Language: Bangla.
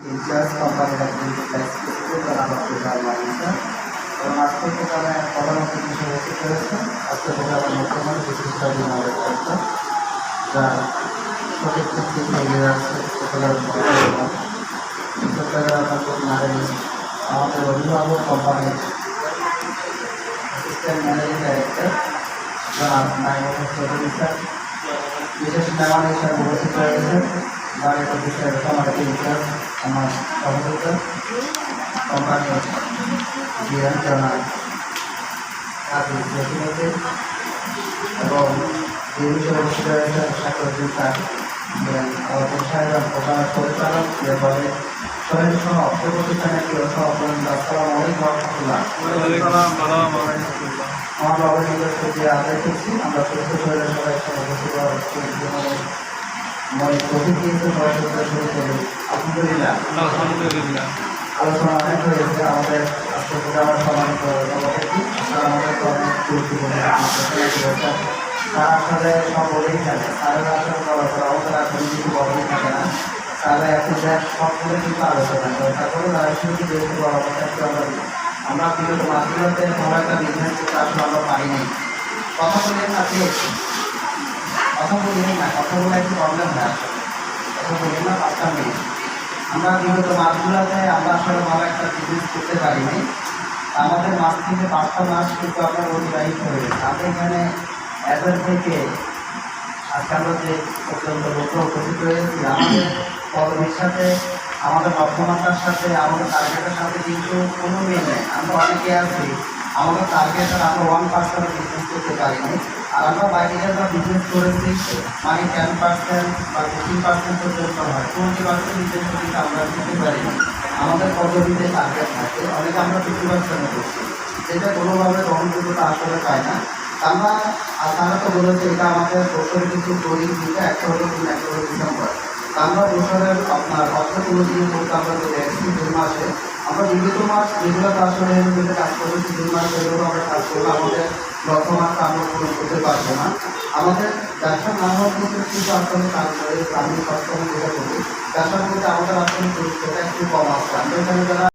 ইন্টারেস্ট কোম্পানির একজন স্পেসিফিক তারা আমাকে জানিয়েছে এবং আজকে থেকে আমি মুখ্যমন্ত্রী বিশিষ্ট আমাদের করছে। যা সঠিক ভিত্তিক এগিয়ে যাচ্ছে চট্টগ্রাম আমাদের অভিভাবক কোম্পানির অ্যাসিস্ট্যান্ট ম্যানেজিং ডাইরেক্টর জনাব নাইমুল চৌধুরী স্যার। বিশেষ মেহমান হিসাবে উপস্থিত রয়েছেন বাড়ির অফিসের সমাজের ইনচার্জ আমার সহযোগিতা কোম্পানি জিএম জনাব কাজী প্রতিনিধি এবং এই বিষয়ে রয়েছেন শাকরুদ্দিন স্যার আমাদের সাহেব প্রধান পরিচালক এভাবে শহীদ সহ অর্থ প্রতিষ্ঠানের প্রিয় সহকর্মী আসসালামু রহমতুল্লাহ আমার বাবার নিজস্ব যে আদায় করছি আমরা সুস্থ শরীরের সবাই একসাথে মই প্রতি দিয়েছে পড়াশোনা শুরু করি আলহামদুলিল্লাহ আলোচনা অনেক হয়েছে আমাদের আজকে থেকে সম্মানিত সভাপতি তারা আমাদের গুরুত্বপূর্ণ রয়েছেন তারা আসলে সব বলেই থাকে। তারা আসলে আমাদের কিছু বলেই থাকে না। তারা এখন দেখ সকলে কিন্তু আলোচনা করে। তারপরে তারা শুধু যেহেতু বলা। কথা আমরা বিগত মাসগুলোতে ভালো একটা করতে আসলে আমরা পারিনি কথা বলে আপনি কথা বলি না কথা বলে একটু প্রবলেম হয় কথা বলি না পাঁচটা মিনিট আমরা বিগত মাসগুলোতে আমরা আসলে ভালো একটা বিজনেস করতে পারিনি আমাদের মাস থেকে পাঁচটা মাস কিন্তু আপনার অতিবাহিত হয়ে গেছে আমরা এখানে এদের থেকে আজকে আমরা যে পর্যন্ত লোক উপস্থিত রয়েছি আমাদের পদবীর সাথে, আমাদের বর্তমানটার সাথে, আমাদের টার্গেটের সাথে কিন্তু কোনো মিল নেই। আমরা অনেকে আছি, আমাদের টার্গেটের আমরা ওয়ান পার্সেন্ট বিজনেস করতে পারিনি আমরা বাইরে আমরা বিজনেস করেছি মানে টেন পার্সেন্ট বা ফিফটিন পার্সেন্ট পর্যন্ত হয়। টোয়েন্টি পার্সেন্ট বিজনেস কিন্তু আমরা দিতে পারি। আমাদের পদ্ধতিতে টার্গেট থাকে। অনেকে আমরা ফিফটি পার্সেন্ট করছি। যেটা কোনোভাবে গ্রহণযোগ্যতা আসলে পায় না। আমরা আর তারা তো বলেছে, এটা আমাদের বছরে কিছু করি, কিন্তু একটা হলো একটা হলো ডিসেম্বর। আমরা বছরের আপনার অর্থ কোনো দিন করতে আমরা যে ভ্যাকসিন দুই মাসে, আমরা বিগত মাস যেগুলোতে আসলে যেগুলো কাজ করেছি তিন মাস সেগুলো আমরা কাজ করব, আমাদের বর্তমানটা আমরা পূরণ করতে পারব না। আমাদের ব্যবসার নানা কিন্তু আসলে কাজ করে আমি সবসময় যেটা করি ব্যবসার মধ্যে আমাদের আসলে সেটা একটু কম আসছে আমরা এখানে যারা